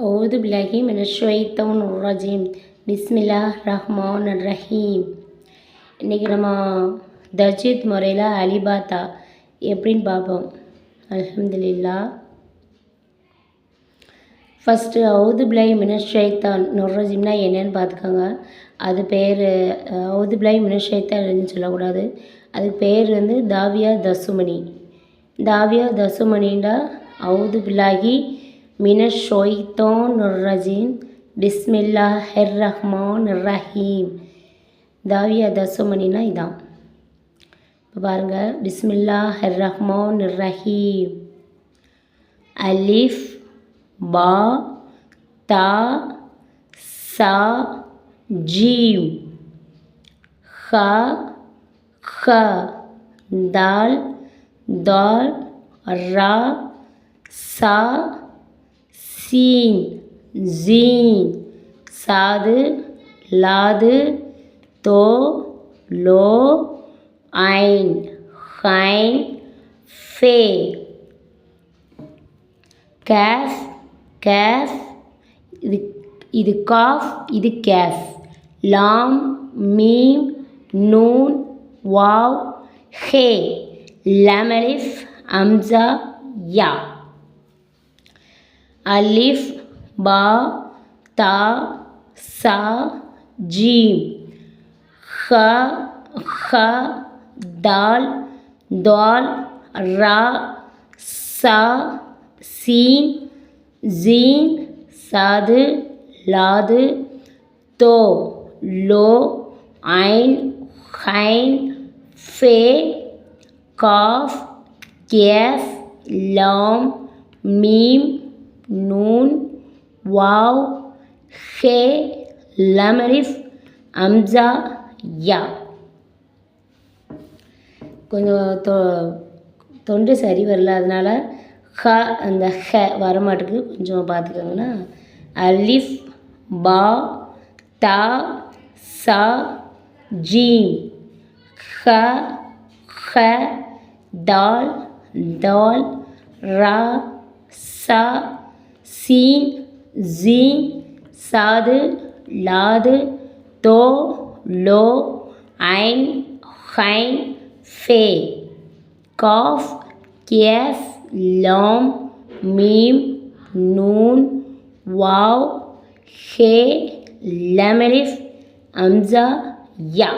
أعوذ بالله من الشيطان الرجيم بسم الله الرحمن الرحيم இன்றைக்கி நம்ம தஜீத் முறையில் அலிபாத்தா எப்படின்னு பார்ப்போம் அல்ஹம்துலில்லா ஃபஸ்ட்டு அவுது பிளை மினஷைத்தான் நுர்ரஜிம்னா என்னன்னு பார்த்துக்கோங்க அது பேர் அவுது பிளை மினஷைத்தான்னு சொல்லக்கூடாது அதுக்கு பேர் வந்து தாவியா தசுமணி தாவியா தசுமணிண்டா அவுது பில்லாஹி மினஷொய்தோன் நுர்ரஜீம் பிஸ்மில்லா ஹெர் ரஹ்மான் ரஹீம் தாவியா தசுமணினா இதான் இப்போ பாருங்கள் பிஸ்மில்லா ஹெர் ரஹ்மான் ரஹீம் அலிஃப் பா தா சா ஜீம் ஹ ஹ தால் தால் ரா சா சீன் ஜீன் சாது லாது தோ லோ ஐன் ஹைன் ஃபே. கேஃப் கேஃப் இது இது காஃப் இது கேஃப் லாம் மீம் நூன் வாவ் ஹே. லமலிஃப் அம்சா யா. அலிஃப் பா தா சா ஜீம் ஹ ஹ தால் தால் ரா சா சீன் ஜீன் சாது லாது தோ லோ ஐன் ஹைன் ஃபே காஃப் கேஃப் லாம் மீம் நூன் வாவ் ஹே லமரிஃப் அம்சா யா. கொஞ்சம் தொ தொண்டு சரி வரல அதனால் ஹ அந்த ஹ வரமாட்டுக்கு கொஞ்சம் பார்த்துக்கோங்கன்னா அலிஃப் பா தா சா ஜீம். ஹ ஹ தால் தால் ரா சா சீன் ஜீன் சாது லாது தோ லோ ஐன் ஹைன் ஃபே. காஃப் கேஃப் லாம் மீம் நூன் வாவ் ஹே லமலிஃப் அம்சா யா.